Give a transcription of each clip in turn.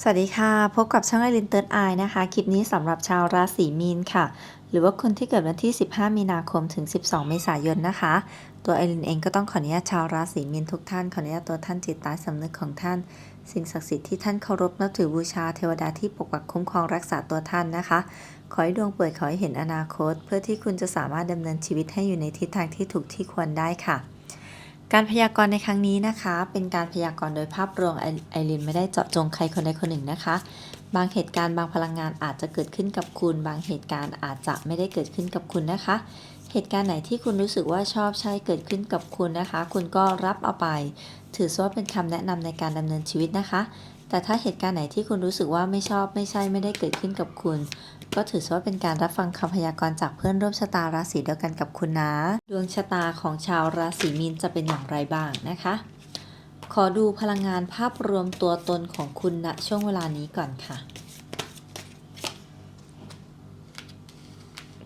สวัสดีค่ะ พบกับช่องไอรินเติร์ดไอนะคะ คลิปนี้สำหรับชาวราศีมีนค่ะ หรือว่าคนที่เกิดวันที่ 15 มีนาคมถึง 12 เมษายนนะคะ ตัวไอรินเองก็ต้องขออนุญาตชาวราศีมีนทุกท่าน ขออนุญาตตัวท่านจิตใต้สำนึกของท่าน สิ่งศักดิ์สิทธิ์ที่ท่านเคารพนับถือบูชาเทวดาที่ปกปักคุ้มครองรักษาตัวท่านนะคะ ขอให้ดวงเปิดขอให้เห็นอนาคต เพื่อที่คุณจะสามารถดำเนินชีวิตให้อยู่ในทิศทางที่ถูกที่ควรได้ค่ะ การพยากรณ์ในครั้งนี้นะคะ เป็นการพยากรณ์โดยภาพรวมไอรินไม่ได้เจาะจงใครคนใดคนหนึ่งนะคะ บางเหตุการณ์บางพลังงานอาจจะเกิดขึ้นกับคุณ บางเหตุการณ์อาจจะไม่ได้เกิดขึ้นกับคุณนะคะ เหตุการณ์ไหนที่คุณรู้สึกว่าชอบใช่เกิดขึ้นกับคุณนะคะ คุณก็รับเอาไป ถือว่าเป็นคำแนะนำในการดำเนินชีวิตนะคะ แต่ถ้าเหตุการณ์ไหนที่คุณรู้สึกว่าไม่ชอบไม่ใช่ไม่ได้เกิดขึ้นกับคุณ ก็ถือว่าเป็นการรับฟังคำพยากรณ์จากเพื่อนร่วมชะตาราศีเดียวกันกับคุณนะดวงชะตาของชาวราศีมีนจะเป็นอย่างไรบ้างนะคะ ขอดูพลังงานภาพรวมตัวตนของคุณณช่วงเวลานี้ก่อนค่ะ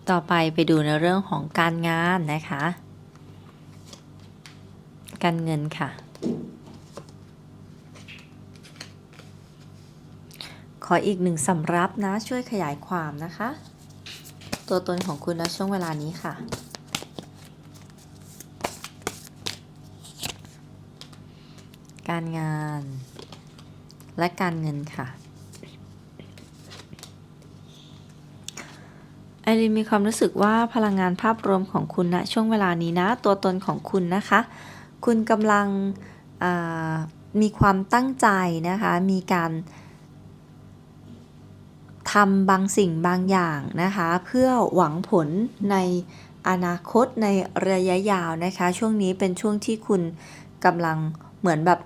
ต่อไปไปดูในเรื่องของการงานนะคะ การเงินค่ะ ออีกหนึ่งสำรับนะ ช่วยขยายความนะคะ ตัวตนของคุณณช่วงเวลานี้ค่ะ การงานและการเงินค่ะไอรินมีความรู้สึกว่าพลังงานภาพรวมของคุณณช่วงเวลานี้นะ ตัวตนของคุณนะคะ คุณกำลังมีความตั้งใจนะคะ มีการ ทำบางสิ่งบางอย่างนะคะ เพื่อหวังผลในอนาคตในระยะยาวนะคะ ช่วงนี้เป็นช่วงที่คุณกำลังเหมือนแบบ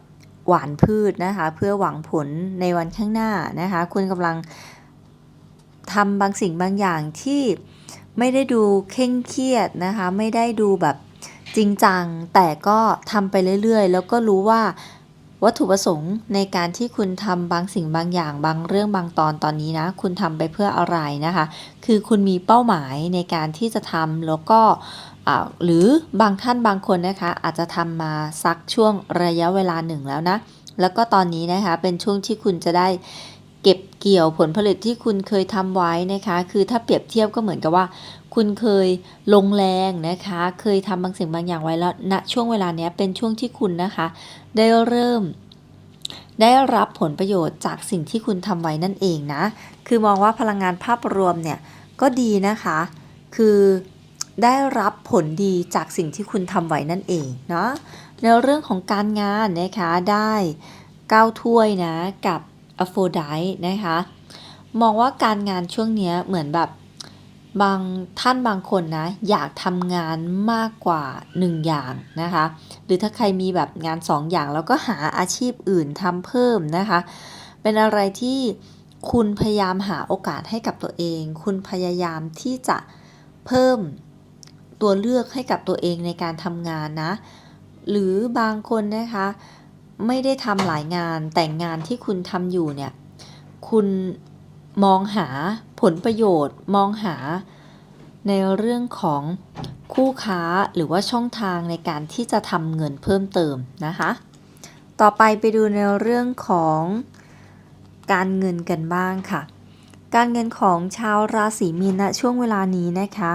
หวานพืชนะคะ เพื่อหวังผลในวันข้างหน้านะคะ คุณกำลังทำบางสิ่งบางอย่างที่ไม่ได้ดูเคร่งเครียดนะคะ ไม่ได้ดูแบบจริงจัง แต่ก็ทำไปเรื่อยๆ แล้วก็รู้ว่า วัตถุประสงค์ในการที่คุณทำบางสิ่งบางอย่างบางเรื่องบางตอนตอนนี้นะ คุณทำไปเพื่ออะไรนะคะ คือคุณมีเป้าหมายในการที่จะทำแล้วก็หรือบางท่านบางคนนะคะ อาจจะทำมาสักช่วงระยะเวลาหนึ่งแล้วนะ แล้วก็ตอนนี้นะคะเป็นช่วงที่คุณจะได้เก็บเกี่ยวผลผลิตที่คุณเคยทำไว้นะคะ คือถ้าเปรียบเทียบก็เหมือนกับว่า คุณเคยลงแรงนะคะ เคยทำบางสิ่งบางอย่างไว้แล้วณช่วงเวลาเนี้ยเป็นช่วงที่คุณนะคะ ได้เริ่ม ได้รับผลประโยชน์จากสิ่งที่คุณทำไว้นั่นเองนะ คือมองว่าพลังงานภาพรวมเนี่ยก็ดีนะคะ คือได้รับผลดีจากสิ่งที่คุณทำไว้นั่นเองเนาะในเรื่องของการงานนะคะได้ก้าถ้วยนะกับอโฟไดนะคะ มองว่าการงานช่วงเนี้ยเหมือนแบบ บางท่านบางคนนะอยากทำงานมากกว่า 1 อย่างนะคะ หรือถ้าใครมีแบบงาน 2 อย่างแล้วก็หาอาชีพอื่นทำเพิ่มนะคะ เป็นอะไรที่คุณพยายามหาโอกาสให้กับตัวเอง คุณพยายามที่จะเพิ่มตัวเลือกให้กับตัวเองในการทำงานนะ หรือบางคนนะคะ ไม่ได้ทำหลายงานแต่งานที่คุณทำอยู่เนี่ย คุณ มองหาผลประโยชน์ มองหาในเรื่องของคู่ค้าหรือว่าช่องทางในการที่จะทำเงินเพิ่มเติมนะคะ ต่อไปไปดูในเรื่องของการเงินกันบ้างค่ะ การเงินของชาวราศีมีนณช่วงเวลานี้นะคะ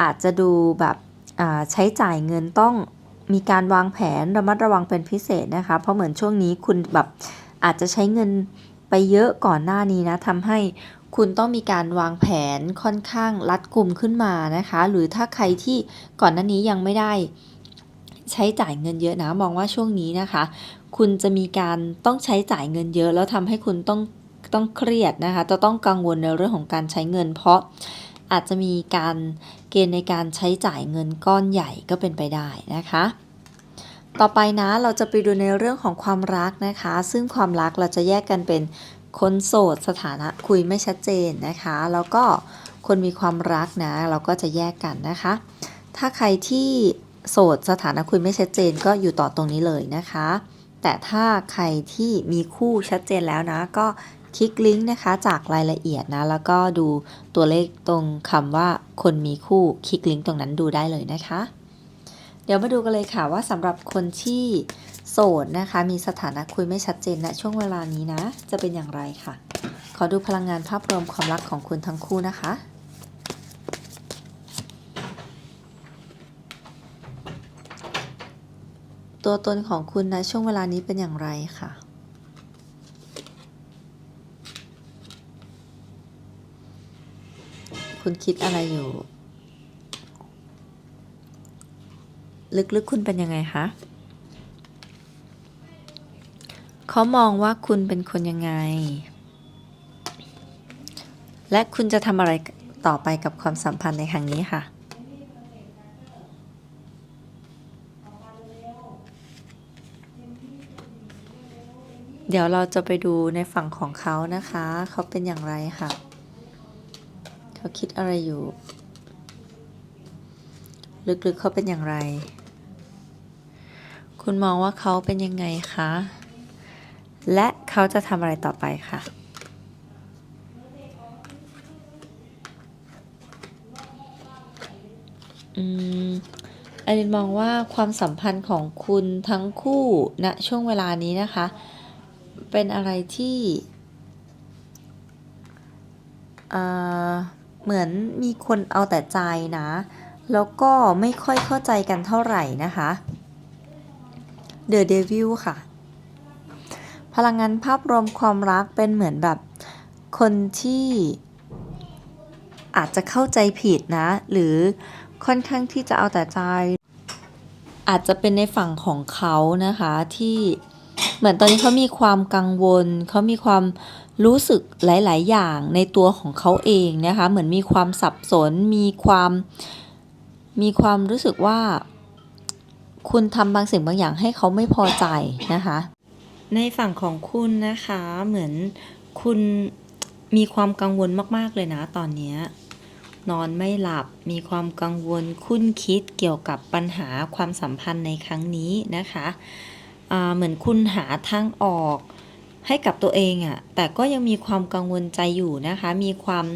อาจจะดูแบบใช้จ่ายเงินต้องมีการวางแผนระมัดระวังเป็นพิเศษนะคะ เพราะเหมือนช่วงนี้คุณแบบอาจจะใช้เงิน ไปเยอะก่อนหน้านี้นะทำให้คุณต้องมีการวางแผนค่อนข้างรัดกุมขึ้นมานะคะ หรือถ้าใครที่ก่อนหน้านี้ยังไม่ได้ใช้จ่ายเงินเยอะนะมองว่าช่วงนี้นะคะ คุณจะมีการต้องใช้จ่ายเงินเยอะ แล้วทำให้คุณต้องต้องเครียดนะคะ จะต้องกังวลในเรื่องของการใช้เงิน เพราะอาจจะมีการเกณฑ์ในการใช้จ่ายเงินก้อนใหญ่ก็เป็นไปได้นะคะ ต่อไปนะเราจะไปดูในเรื่องของความรักนะคะ ซึ่งความรักเราจะแยกกันเป็นคนโสดสถานะคุยไม่ชัดเจนนะคะ แล้วก็คนมีความรักนะ เราก็จะแยกกันนะคะ ถ้าใครที่โสดสถานะคุยไม่ชัดเจนก็อยู่ต่อตรงนี้เลยนะคะ แต่ถ้าใครที่มีคู่ชัดเจนแล้วนะ ก็คลิกลิงก์นะคะจากรายละเอียดนะ แล้วก็ดูตัวเลขตรงคำว่าคนมีคู่คลิกลิงก์ตรงนั้นดูได้เลยนะคะ เดี๋ยวมาดูกันเลยค่ะว่าสำหรับคนที่โสดนะคะ มีสถานะคุยไม่ชัดเจนณช่วงเวลานี้นะ จะเป็นอย่างไรค่ะ ขอดูพลังงานภาพรวมความรักของคุณทั้งคู่นะคะตัวตนของคุณนะช่วงเวลานี้เป็นอย่างไรค่ะ คุณคิดอะไรอยู่ ลึกๆ คุณเป็นยังไงคะเขามองว่าคุณเป็นคนยังไง และคุณจะทำอะไรต่อไปกับความสัมพันธ์ในครั้งนี้ค่ะ เดี๋ยวเราจะไปดูในฝั่งของเขานะคะ เขาเป็นอย่างไรค่ะ เขาคิดอะไรอยู่ ลึกๆเขาเป็นอย่างไร คุณมองว่าเขาเป็นยังไงคะ และเขาจะทำอะไรต่อไปค่ะ อืมอรินมองว่าความสัมพันธ์ของคุณทั้งคู่ณช่วงเวลานี้นะคะ เป็นอะไรที่เอ่อเหมือนมีคนเอาแต่ใจนะ แล้วก็ไม่ค่อยเข้าใจกันเท่าไหร่นะคะ The Devil ค่ะ พลังงานภาพรวมความรักเป็นเหมือนแบบคนที่อาจจะเข้าใจผิดนะ หรือค่อนข้างที่จะเอาแต่ใจ อาจจะเป็นในฝั่งของเขานะคะที่เหมือนตอนนี้เขามีความกังวล เขามีความรู้สึกหลาย ๆ อย่างในตัวของเขาเองนะคะ เหมือนมีความสับสน มีความ มีความรู้สึกว่า คุณทำบางสิ่งบางอย่างให้เขาไม่พอใจนะคะ ในฝั่งของคุณนะคะเหมือนคุณมีความกังวลมากๆเลยนะตอนนี้นอนไม่หลับมีความกังวลคุ้นคิดเกี่ยวกับปัญหาความสัมพันธ์ในครั้งนี้นะคะเหมือนคุณหาทางออกให้กับตัวเองอะ่ะแต่ก็ยังมีความกังวลใจอยู่นะคะ มีความ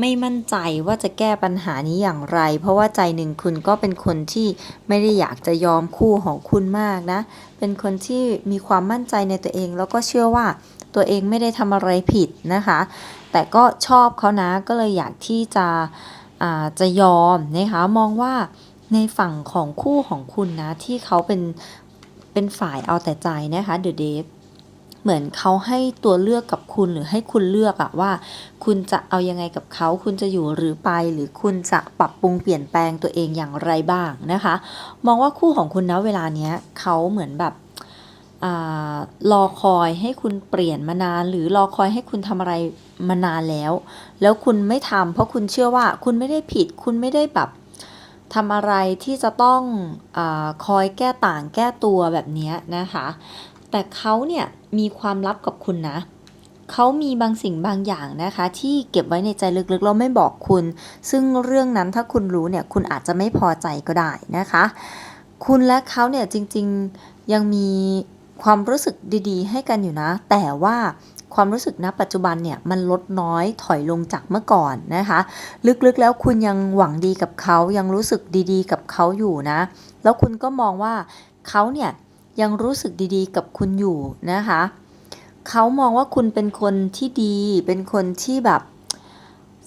ไม่มั่นใจว่าจะแก้ปัญหานี้อย่างไร เพราะว่าใจหนึ่งคุณก็เป็นคนที่ไม่ได้อยากจะยอมคู่ของคุณมากนะ เป็นคนที่มีความมั่นใจในตัวเอง แล้วก็เชื่อว่าตัวเองไม่ได้ทำอะไรผิดนะคะ แต่ก็ชอบเขานะก็เลยอยากที่จะจะยอมนะคะมองว่าในฝั่งของคู่ของคุณนะที่เขาเป็นเป็นฝ่ายเอาแต่ใจนะคะเดอะเดฟ เหมือนเขาให้ตัวเลือกกับคุณหรือให้คุณเลือกอะว่า คุณจะเอายังไงกับเขาคุณจะอยู่หรือไป หรือคุณจะปรับปรุงเปลี่ยนแปลงตัวเองอย่างไรบ้างนะคะ มองว่าคู่ของคุณนะเวลาเนี้ยเขาเหมือนแบบรอคอยให้คุณเปลี่ยนมานาน หรือรอคอยให้คุณทำอะไรมานานแล้ว แล้วคุณไม่ทำเพราะคุณเชื่อว่าคุณไม่ได้ผิด คุณไม่ได้แบบทำอะไรที่จะต้องอคอยแก้ต่างแก้ตัวแบบนี้นะคะ แต่เขาเนี่ยมีความลับกับคุณนะเขามีบางสิ่งบางอย่างนะคะ ที่เก็บไว้ในใจลึกๆแล้วไม่บอกคุณ ซึ่งเรื่องนั้นถ้าคุณรู้เนี่ยคุณอาจจะไม่พอใจก็ได้นะคะ คุณและเขาเนี่ยจริงๆยังมีความรู้สึกดีๆ ให้กันอยู่นะ แต่ว่าความรู้สึกณปัจจุบันเนี่ยมันลดน้อยถอยลงจากเมื่อก่อนนะคะ ลึกๆแล้วคุณยังหวังดีกับเขายังรู้สึกดีๆ กับเขาอยู่นะ แล้วคุณก็มองว่าเขาเนี่ย ยังรู้สึกดีๆ กับคุณอยู่นะคะเขามองว่าคุณเป็นคนที่ดี เป็นคนที่แบบ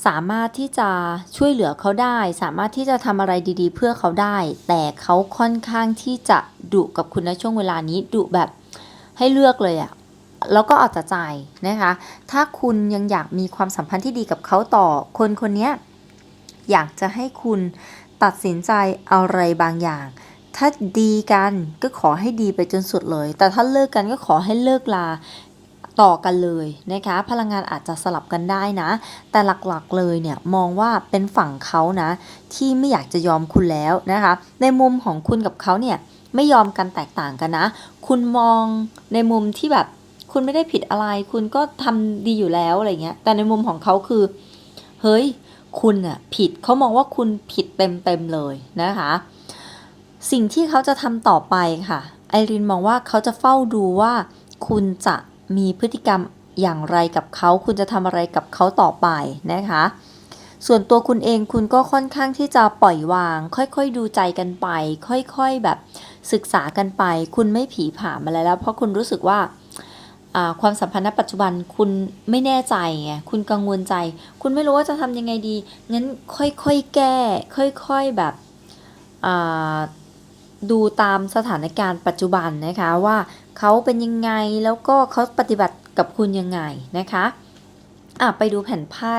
สามารถที่จะช่วยเหลือเขาได้ สามารถที่จะทำอะไรดีๆ เพื่อเขาได้ แต่เขาค่อนข้างที่จะดุกับคุณในช่วงเวลานี้ดุแบบให้เลือกเลยอะแล้วก็เอาแต่ใจนะคะ ถ้าคุณยังอยากมีความสัมพันธ์ที่ดีกับเขาต่อ คนคนนี้อยากจะให้คุณตัดสินใจอะไรบางอย่าง ถ้าดีกันก็ขอให้ดีไปจนสุดเลย แต่ถ้าเลิกกันก็ขอให้เลิกลาต่อกันเลยนะคะ พลังงานอาจจะสลับกันได้นะ แต่หลักๆเลยเนี่ยมองว่าเป็นฝั่งเขานะ ที่ไม่อยากจะยอมคุณแล้วนะคะ ในมุมของคุณกับเขาเนี่ยไม่ยอมกันแตกต่างกันนะ คุณมองในมุมที่แบบคุณไม่ได้ผิดอะไร คุณก็ทำดีอยู่แล้วอะไรเงี้ย แต่ในมุมของเขาคือ เฮ้ย คุณอะผิดเขามองว่าคุณผิดเต็มๆเลยนะคะ สิ่งที่เขาจะทำต่อไปค่ะไอรินมองว่าเขาจะเฝ้าดูว่า คุณจะมีพฤติกรรมอย่างไรกับเขา คุณจะทำอะไรกับเขาต่อไปนะคะ ส่วนตัวคุณเองคุณก็ค่อนข้างที่จะปล่อยวาง ค่อยๆดูใจกันไป ค่อยๆแบบศึกษากันไป คุณไม่ผีผ่ามอะไรแล้ว เพราะคุณรู้สึกว่าความสัมพันธ์ณปัจจุบันคุณไม่แน่ใจไงคุณกังวลใจ คุณไม่รู้ว่าจะทำยังไงดีงั้นค่อยๆแก้ ค่อย ๆแบบ ดูตามสถานการณ์ปัจจุบันนะคะว่าเขาเป็นยังไงแล้วก็เขาปฏิบัติกับคุณยังไงนะคะอะไปดูแผ่นไพ่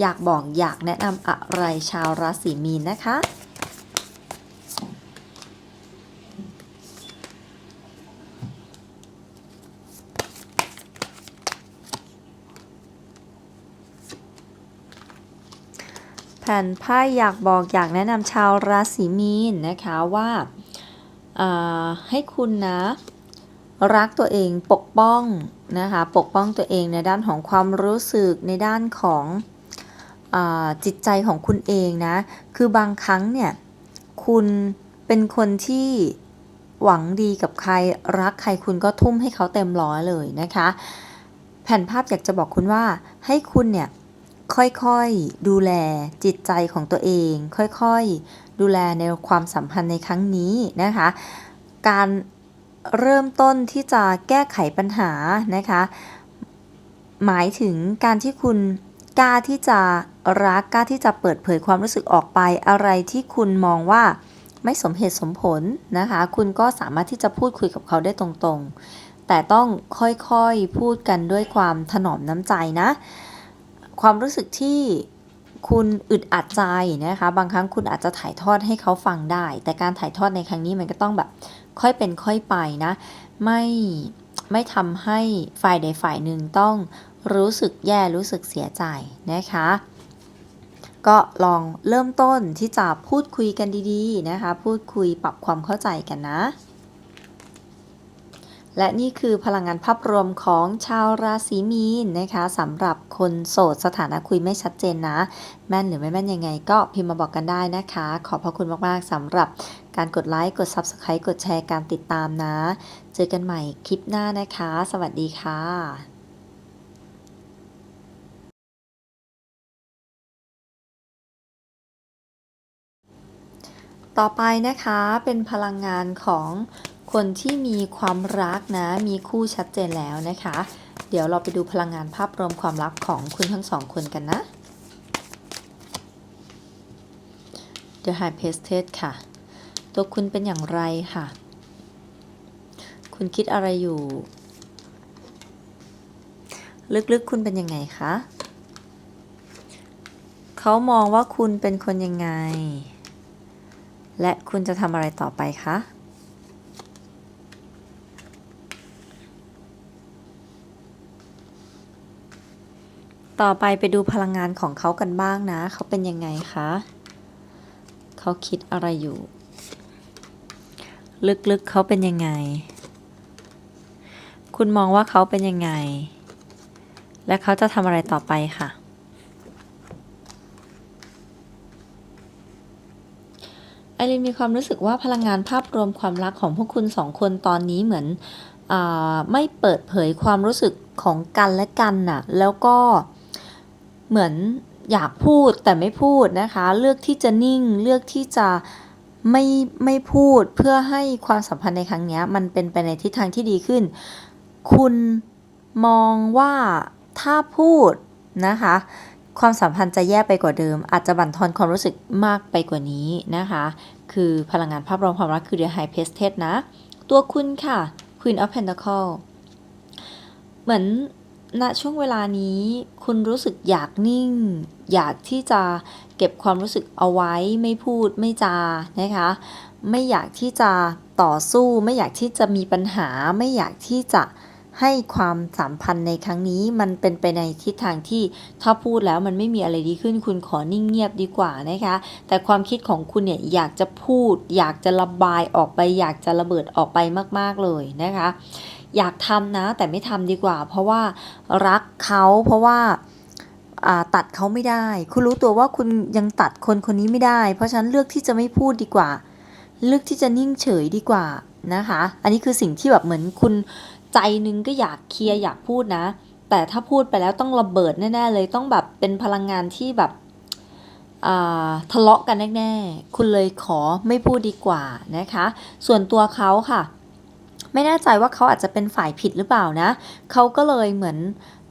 อยากบอกอยากแนะนำอะไรชาวราศีมีนนะคะแผ่นไพ่อยากบอกอยากแนะนำชาวราศีมีนนะคะว่าอ่า ให้คุณนะ รักตัวเองปกป้องนะคะ ปกป้องตัวเองในด้านของความรู้สึกในด้านของอจิตใจของคุณเองนะ คือบางครั้งเนี่ย คุณเป็นคนที่หวังดีกับใครรักใครคุณก็ทุ่มให้เขาเต็มร้อยเลยนะคะ แผ่นภาพอยากจะบอกคุณว่าให้คุณเนี่ยค่อยๆดูแลจิตใจของตัวเอง ค่อยๆ ดูแลในความสัมพันธ์ในครั้งนี้นะคะ การเริ่มต้นที่จะแก้ไขปัญหานะคะ หมายถึงการที่คุณกล้าที่จะรักกล้าที่จะเปิดเผยความรู้สึกออกไปอะไรที่คุณมองว่าไม่สมเหตุสมผลนะคะ คุณก็สามารถที่จะพูดคุยกับเขาได้ตรงๆ แต่ต้องค่อยๆพูดกันด้วยความถนอมน้ำใจนะ ความรู้สึกที่ คุณอึดอัดใจนะคะ บางครั้งคุณอาจจะถ่ายทอดให้เขาฟังได้ แต่การถ่ายทอดในครั้งนี้มันก็ต้องแบบค่อยเป็นค่อยไปนะ ไม่ไม่ทำให้ฝ่ายใดฝ่ายหนึ่งต้องรู้สึกแย่รู้สึกเสียใจนะคะ ก็ลองเริ่มต้นที่จะพูดคุยกันดีๆนะคะ พูดคุยปรับความเข้าใจกันนะ และนี่คือพลังงานภาพรวมของชาวราศีมีนนะคะสำหรับคนโสดสถานะคุยไม่ชัดเจนนะ แม่นหรือไม่แม่นยังไงก็พิมพ์มาบอกกันได้นะคะ ขอบพระคุณมากๆสำหรับการกดไลค์กด Subscribe กดแชร์การติดตามนะ เจอกันใหม่คลิปหน้านะคะ สวัสดีค่ะต่อไปนะคะเป็นพลังงานของ คนที่มีความรักนะ มีคู่ชัดเจนแล้วนะคะ เดี๋ยวเราไปดูพลังงานภาพรวมความรักของคุณทั้งสองคนกันนะ The High p r i e s t e s ค่ะ ตัวคุณเป็นอย่างไรค่ะ คุณคิดอะไรอยู่ ลึกๆคุณเป็นยังไงคะเขามองว่าคุณเป็นคนยังไง และคุณจะทำอะไรต่อไปคะ ต่อไปไปดูพลังงานของเขากันบ้างนะ เขาเป็นยังไงคะ เขาคิดอะไรอยู่ ลึกๆเขาเป็นยังไง คุณมองว่าเขาเป็นยังไง และเขาจะทำอะไรต่อไปค่ะ ไอรินมีความรู้สึกว่าพลังงานภาพรวมความรักของพวกคุณสองคนตอนนี้เหมือนอไม่เปิดเผยความรู้สึกของกันและกันน่ะ แล้วก็ เหมือนอยากพูดแต่ไม่พูดนะคะ เลือกที่จะนิ่งเลือกที่จะไม่ไม่พูดเพื่อให้ความสัมพันธ์ในครั้งนี้มันเป็นไปในทิศทางที่ดีขึ้น คุณมองว่าถ้าพูดนะคะ ความสัมพันธ์จะแย่ไปกว่าเดิม อาจจะบั่นทอนความรู้สึกมากไปกว่านี้นะคะ คือพลังงานภาพรวมความรักคือ The High Priestess นะ ตัวคุณค่ะ Queen of Pentacle เหมือน ณช่วงเวลานี้ คุณรู้สึกอยากนิ่ง อยากที่จะเก็บความรู้สึกเอาไว้ไม่พูดไม่จานะคะ ไม่อยากที่จะต่อสู้ ไม่อยากที่จะมีปัญหา ไม่อยากที่จะให้ความสัมพันธ์ในครั้งนี้มันเป็นไปในทิศทางที่ถ้าพูดแล้วมันไม่มีอะไรดีขึ้น คุณขอนิ่งเงียบดีกว่านะคะ แต่ความคิดของคุณเนี่ยอยากจะพูด อยากจะระบายออกไป อยากจะระเบิดออกไปมาก ๆเลยนะคะ อยากทำนะ แต่ไม่ทำดีกว่า เพราะว่ารักเขาเพราะว่าตัดเขาไม่ได้ คุณรู้ตัวว่าคุณยังตัดคนคนนี้ไม่ได้ เพราะฉะนั้นเลือกที่จะไม่พูดดีกว่า เลือกที่จะนิ่งเฉยดีกว่านะคะ อันนี้คือสิ่งที่แบบเหมือนคุณใจนึงก็อยากเคลียร์อยากพูดนะ แต่ถ้าพูดไปแล้วต้องระเบิดแน่ๆเลยต้องแบบเป็นพลังงานที่แบบทะเลาะกันแน่ๆ คุณเลยขอไม่พูดดีกว่านะคะ ส่วนตัวเขาค่ะ ไม่แน่ใจว่าเขาอาจจะเป็นฝ่ายผิดหรือเปล่านะ เขาก็เลยเหมือน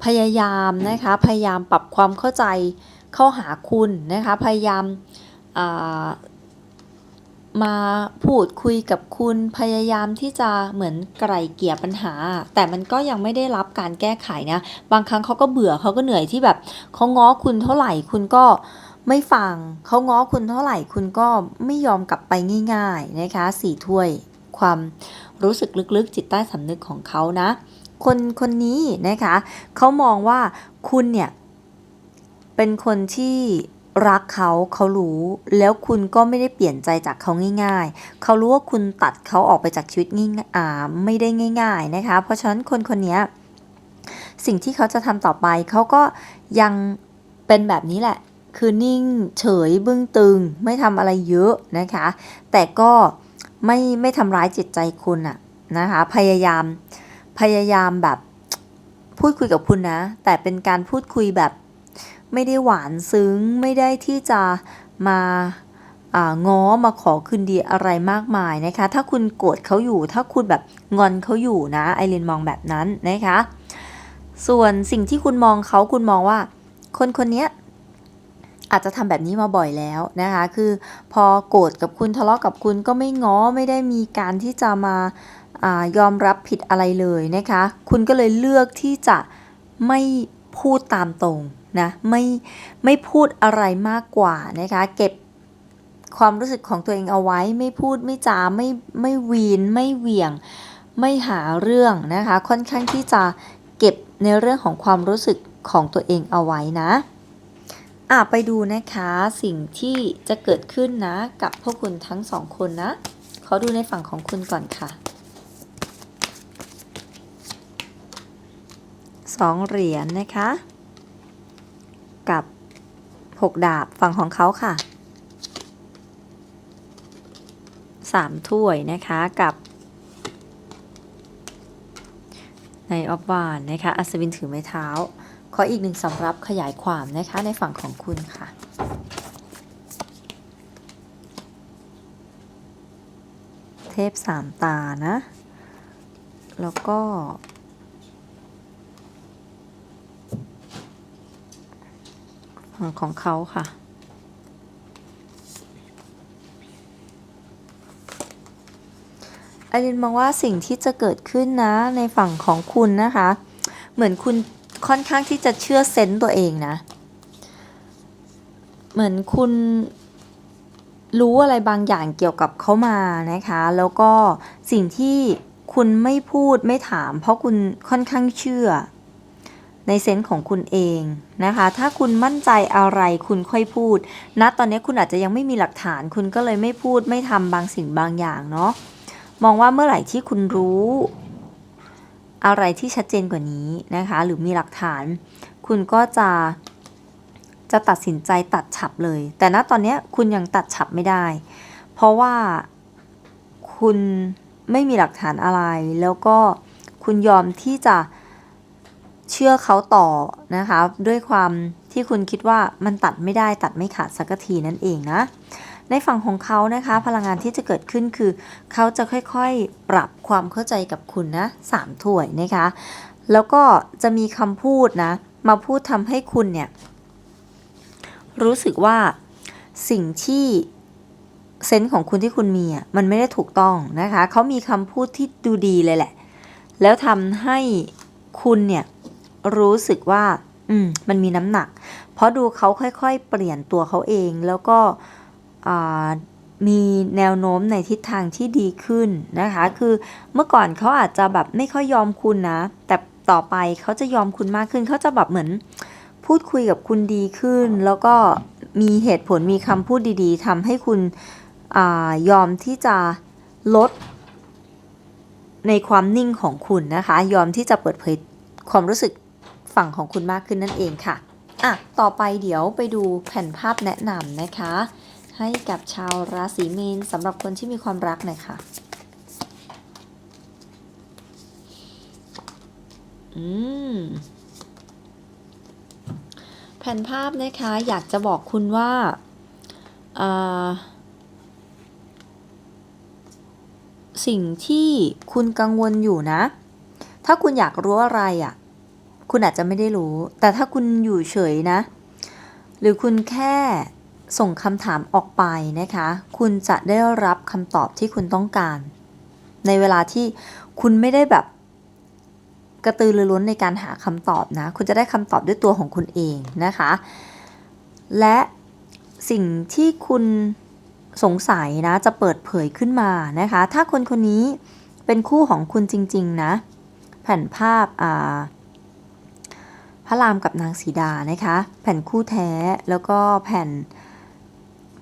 พยายามนะคะ พยายามปรับความเข้าใจเข้าหาคุณนะคะ พยายามามาพูดคุยกับคุณพยายามที่จะเหมือนไกล่เกลี่ยปัญหา แต่มันก็ยังไม่ได้รับการแก้ไขนะ บางครั้งเขาก็เบื่อเขาก็เหนื่อยที่แบบเขาง้อคุณเท่าไหร่คุณก็ไม่ฟังเขาง้อคุณเท่าไหร่คุณก็ไม่ยอมกลับไปง่าย ๆนะคะสี่ถ้วยความ รู้สึกลึกๆจิตใต้สำนึกของเขานะ คนคนนี้นะคะเขามองว่าคุณเนี่ยเป็นคนที่รักเขาเขารู้แล้วคุณก็ไม่ได้เปลี่ยนใจจากเขาง่าย ๆ เขารู้ว่าคุณตัดเขาออกไปจากชีวิตง่ายอ่าไม่ได้ง่าย ๆนะคะ เพราะฉะนั้นคนคนนี้สิ่งที่เขาจะทำต่อไป เขาก็ยังเป็นแบบนี้แหละ คือนิ่งเฉยบึ้งตึง ไม่ทำอะไรเยอะนะคะ แต่ก็ ไม่ไม่ทำร้ายจิตใจคุณอะนะคะ พยายามพยายามแบบพูดคุยกับคุณนะ แต่เป็นการพูดคุยแบบไม่ได้หวานซึ้งไม่ได้ที่จะมาอ่าง้อมาขอคืนดีอะไรมากมายนะคะ ถ้าคุณโกรธเขาอยู่ ถ้าคุณแบบงอนเขาอยู่นะไอรินมองแบบนั้นนะคะ ส่วนสิ่งที่คุณมองเขาคุณมองว่า คนคนนี้ อาจจะทำแบบนี้มาบ่อยแล้วนะคะ คือพอโกรธกับคุณทะเลาะกับคุณก็ไม่ง้อไม่ได้มีการที่จะมาอายอมรับผิดอะไรเลยนะคะ คุณก็เลยเลือกที่จะไม่พูดตามตรงนะไม่ไม่พูดอะไรมากกว่านะคะ เก็บความรู้สึกของตัวเองเอาไว้ไม่พูดไม่จาไม่ไม่วีนไม่เหวี่ยง ไม่หาเรื่องนะคะ ค่อนข้างที่จะเก็บในเรื่องของความรู้สึกของตัวเองเอาไว้นะ อะไปดูนะคะสิ่งที่จะเกิดขึ้นนะ กับพวกคุณทั้งสองคนนะ ขอดูในฝั่งของคุณก่อนค่ะสองเหรียญนะคะ กับหกดาบฝั่งของเขาค่ะสามถ้วยนะคะกับในออฟวานนะคะ อัศวินถือไม้เท้า ขออีกหนึ่งสำรับขยายความนะคะในฝั่งของคุณค่ะเทพสามตานะ แล้วก็ ฝั่งของเขาค่ะอลินมองว่าสิ่งที่จะเกิดขึ้นนะในฝั่งของคุณนะคะ เหมือนคุณ ค่อนข้างที่จะเชื่อเซนต์ตัวเองนะ เหมือนคุณรู้อะไรบางอย่างเกี่ยวกับเขามานะคะ แล้วก็สิ่งที่คุณไม่พูดไม่ถาม เพราะคุณค่อนข้างเชื่อ ในเซนส์ของคุณเองนะคะ ถ้าคุณมั่นใจอะไรคุณค่อยพูดณตอนนี้คุณอาจจะยังไม่มีหลักฐาน คุณก็เลยไม่พูดไม่ทำบางสิ่งบางอย่างเนาะมองว่าเมื่อไหร่ที่คุณรู้ อะไรที่ชัดเจนกว่านี้นะคะ หรือมีหลักฐาน คุณก็จะจะตัดสินใจตัดฉับเลย แต่ณตอนนี้คุณยังตัดฉับไม่ได้ เพราะว่าคุณไม่มีหลักฐานอะไร แล้วก็คุณยอมที่จะเชื่อเขาต่อนะคะ ด้วยความที่คุณคิดว่ามันตัดไม่ได้ตัดไม่ขาดสักทีนั่นเองนะ ในฝั่งของเขานะคะ พลังงานที่จะเกิดขึ้นคือ เขาจะค่อยๆ ปรับความเข้าใจกับคุณนะสามถ้วยนะคะ แล้วก็จะมีคำพูดนะ มาพูดทำให้คุณเนี่ย รู้สึกว่าสิ่งที่เซนส์ของคุณที่คุณมีอะมันไม่ได้ถูกต้องนะคะ เขามีคำพูดที่ดูดีเลยแหละ แล้วทำให้คุณเนี่ยรู้สึกว่า อืม มันมีน้ำหนัก เพราะดูเขาค่อยๆ เปลี่ยนตัวเขาเองแล้วก็ มีแนวโน้มในทิศทางที่ดีขึ้นนะคะ คือเมื่อก่อนเขาอาจจะแบบไม่ค่อยยอมคุณนะ แต่ต่อไปเขาจะยอมคุณมากขึ้น เขาจะแบบเหมือนพูดคุยกับคุณดีขึ้น แล้วก็มีเหตุผลมีคำพูดดีๆทำให้คุณอยอมที่จะลดในความนิ่งของคุณนะคะ ยอมที่จะเปิดเผยความรู้สึกฝั่งของคุณมากขึ้นนั่นเองค่ะ อะ ต่อไปเดี๋ยวไปดูแผ่นภาพแนะนำนะคะ ให้กับชาวราศีเมีนสำหรับคนที่มีความรักหน่อยค่ะ อืม แผ่นภาพนะคะ อยากจะบอกคุณว่าสิ่งที่คุณกังวลอยู่นะ ถ้าคุณอยากรู้อะไรอะ่ะ คุณอาจจะไม่ได้รู้ แต่ถ้าคุณอยู่เฉยนะ หรือคุณแค่ ส่งคำถามออกไปนะคะ คุณจะได้รับคำตอบที่คุณต้องการ ในเวลาที่คุณไม่ได้แบบกระตือรือร้นในการหาคำตอบนะ คุณจะได้คำตอบด้วยตัวของคุณเองนะคะ และสิ่งที่คุณสงสัยนะจะเปิดเผยขึ้นมานะคะ ถ้าคนคนนี้เป็นคู่ของคุณจริง ๆ นะ แผ่นภาพอ่าพระรามกับนางสีดานะคะ แผ่นคู่แท้แล้วก็แผ่น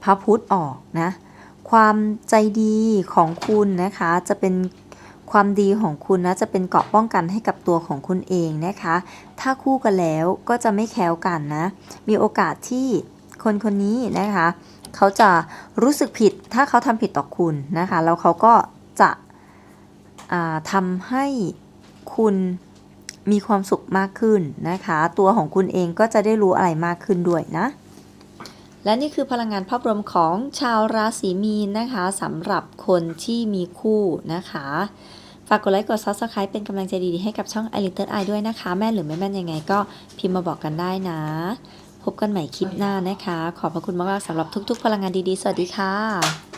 พระพุธออกนะ ความใจดีของคุณนะคะจะเป็นความดีของคุณนะจะเป็นเกราะป้องกันให้กับตัวของคุณเองนะคะ ถ้าคู่กันแล้วก็จะไม่แค้วกันนะ มีโอกาสที่คนคนนี้นะคะ เขาจะรู้สึกผิดถ้าเขาทำผิดต่อคุณนะคะ แล้วเขาก็จะทำให้คุณมีความสุขมากขึ้นนะคะ ตัวของคุณเองก็จะได้รู้อะไรมากขึ้นด้วยนะ และนี่คือพลังงานภาพรวมของชาวราศีมีนนะคะสำหรับคนที่มีคู่นะคะ ฝากกดไลค์กด Subscribe เป็นกำลังใจดีๆ ให้กับช่อง i Little Eye ด้วยนะคะ แม่หรือไม่แม่นยังไงก็พิมพ์มาบอกกันได้นะ พบกันใหม่คลิปหน้านะคะ ขอบพระคุณมากๆสำหรับทุกๆ พลังงานดีๆ สวัสดีค่ะ